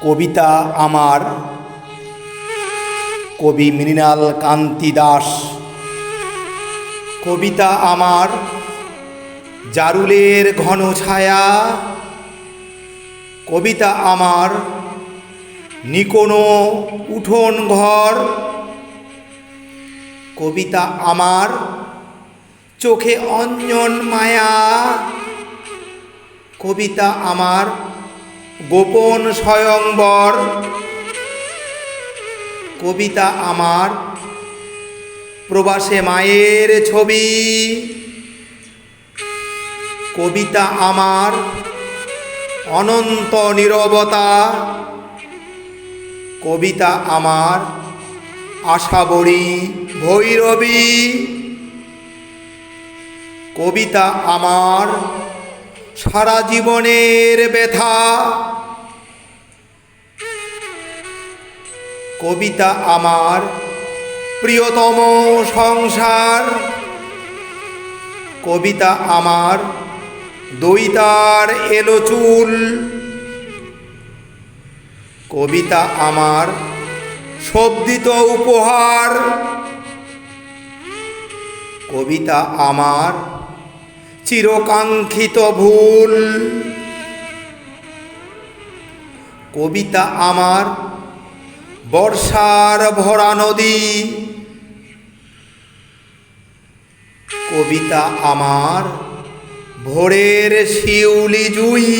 কবিতা আমার। কবি মৃণাল কান্তি দাস। কবিতা আমার, জারুলের ঘন ছায়া। কবিতা আমার নিকোনো উঠোন ঘর। কবিতা আমার, চোখে অঞ্জন মায়া। কবিতা আমার গোপন স্বয়ংবর। কবিতা আমার, প্রবাসে মায়ের ছবি। কবিতা আমার, অনন্ত নীরবতা। কবিতা আমার, আশাবরী ভৈরবী। কবিতা আমার সারা জীবনের ব্যথা। কবিতা আমার প্রিয়তম সংসার। কবিতা আমার দইতার এলো চুল। কবিতা আমার শব্দিত উপহার। কবিতা আমার চিরকাঙ্ক্ষিত ভুল। কবিতা আমার বর্ষার ভরা নদী। কবিতা আমার ভোরের শিউলি জুই।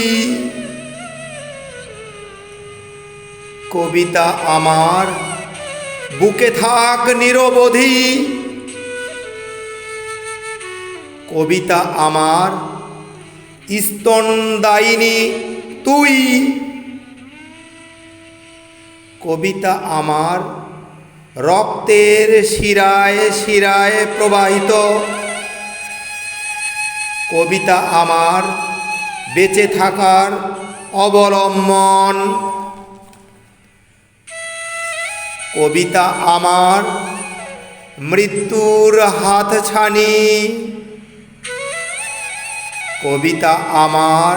কবিতা আমার বুকে থাক নিরবধি। কবিতা আমার। স্তনদায়িনী তুই। কবিতা আমার রক্তের শিরায় শিরায় প্রবাহিত। কবিতা আমার বেঁচে থাকার অবলম্বন। কবিতা আমার মৃত্যুর হাতছানি। কবিতা আমার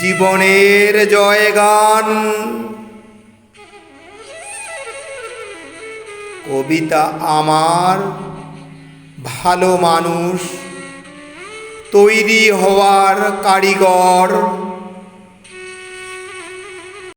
জীবনের জয়গান। কবিতা আমার ভালো মানুষ তৈরি হওয়ার কারিগর।